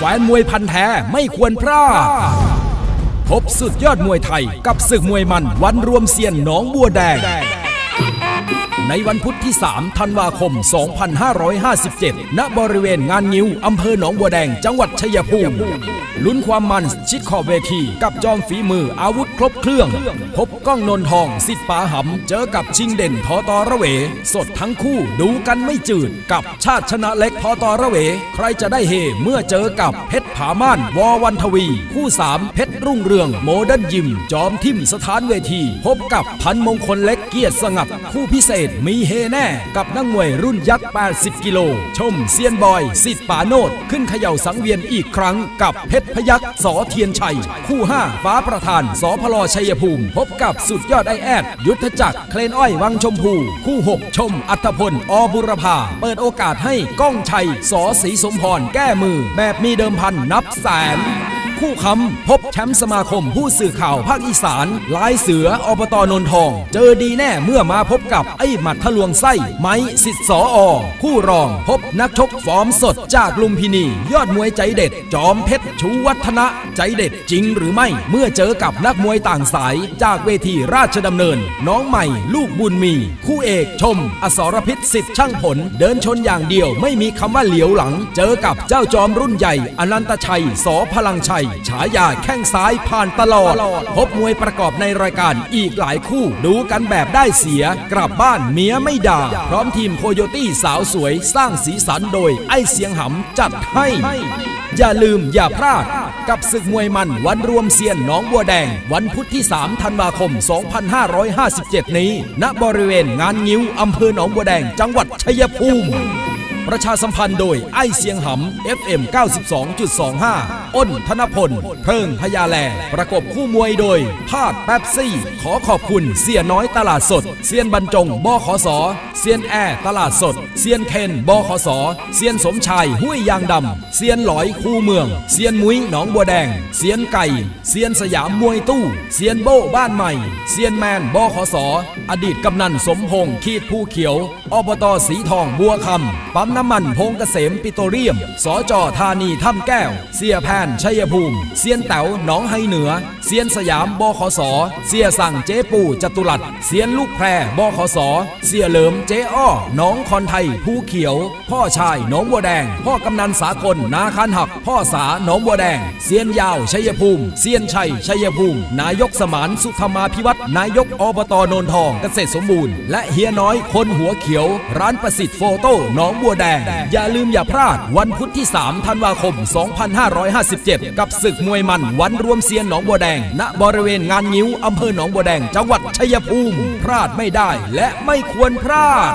แฟนมวยพันแท้ไม่ควรพลาดพบสุดยอดมวยไทยกับศึกมวยมันวันรวมเซียนหนองบัวแดง ในวันพุธที่ 3 ธันวาคม 2557 ณ บริเวณงานงิ้ว อำเภอหนองบัวแดง จังหวัดชัยภูมิ ลุ้นความมันชิดขอบเวที กับจอมฝีมืออาวุธครบเครื่อง พบก้องนนทองสิทธิ์ปาหำ เจอกับชิงเด่นทอตอระเว สดทั้งคู่ดูกันไม่จืด กับชาติชนะเล็กทอตอระเว ใครจะได้เฮเมื่อเจอกับเพชรผาม่านวอวันทวี คู่ 3 เพชรรุ่งเรืองโมเดิร์นยิม จอมทิมสถานเวที พบกับพันมงคลเล็กเกียรติสงัด คู่พิเศษมีเฮแน่ กับนักมวยรุ่นยักษ์ 80 กิโล ชมเซียนบอยสิทธิ์ปาโนดขึ้นเขย่าสังเวียนอีกครั้งกับเพชรพยักษ์สอเทียนชัย คู่5ฟ้าประธานสพลชัยภูมิ พบกับสุดยอดไอแอด ยุทธจักรเคลนอ้อยวังชมพู คู่6ชมอัตพลอบุรพาเปิดโอกาสให้ก้องชัยสอศรีสมพรแก้มือ แบบมีเดิมพันนับแสน คู่คำพบแชมป์สมาคมผู้สื่อข่าวภาคอีสานลายเสืออบตนนทอง เจอดีแน่เมื่อมาพบกับไอ้หมัดทะลวงไส้ไม้สิทธิ์สออคู่รองพบนักชกฟอร์มสดจากลุมพินี ยอดมวยใจเด็ด จอมเพชรชูวัฒนะใจเด็ดจริงหรือไม่ เมื่อเจอกับนักมวยต่างสายจากเวทีราชดำเนิน น้องใหม่ ลูกบุญมี คู่เอกชม อสรพิษสิทธิ์ช่างผล เดินชนอย่างเดียวไม่มีคำว่าเหลียวหลัง เจอกับเจ้าจอมรุ่นใหญ่อนันตชัยสอพลังชัยฉายาแข้งซ้ายผ่านตลอด พบมวยประกอบในรายการอีกหลายคู่ ดูกันแบบได้เสีย กลับบ้านเมียไม่ด่า พร้อมทีมโคโยตี้สาวสวยสร้างสีสันโดยไอเสียงหำจัดให้ อย่าลืมอย่าพลาด กับศึกมวยมันวันรวมเซียนหนองบัวแดง วันพุธที่ 3 ธันวาคม 2557 นี้ ณบริเวณงานงิ้วอำเภอหนองบัวแดงจังหวัดชัยภูมิ ประชาสัมพันธ์โดยไอเสียงหำ FM 92.25 อ้นธนพล เพิ่งพญาแล ประกบคู่มวยโดยพาดแป๊บซี่ ขอขอบคุณเสียน้อยตลาดสด เซียนบรรจงบขสเซียนแอร์ตลาดสด เซียนเคนบขสเซียนสมชายห้วยยางดำเซียนหลอยคู่เมือง เซียนมุ้ยหนองบัวแดง เซียนไก่ เซียนสยามมวยตู้ เซียนโบ้บ้านใหม่ เซียนแมนบขสอดีตกำนันสมพงษ์ขีดผู้เขียว อบตสีทองบัวคำปั๊มน้ำมันพงเกษมปิโตรเลียม สจธานีถ้ำแก้ว เสียแพนชัยภูมิเซียนแต๋วหนองไฮเหนือเซียนสยามบขส เสียสั่งเจ๊ปูจตุรัสเซียนลูกแพรบขส เสียเหลิมเจ๊อ้อหนองคอนไทยภูเขียว พ่อชายหนองบัวแดง พ่อกำนันสากลนาคานหัก พ่อสาหนองบัวแดงเซียนยาวชัยภูมิเซียนชัยชัยภูมิ นายกสมานสุธรรมาพิวัตรนายกอบตโนนทองเกษตรสมบูรณ์ และเฮียน้อยคนหัวเขียว ร้านประสิทธิ์โฟโต้หนองบัวแดงอย่าลืมอย่าพลาดวันพุธที่ 3 ธันวาคม 2557 กับศึกมวยมันวันรวมเซียนหนองบัวแดง ณบริเวณงานงิ้วอำเภอหนองบัวแดงจังหวัดชัยภูมิ พลาดไม่ได้และไม่ควรพลาด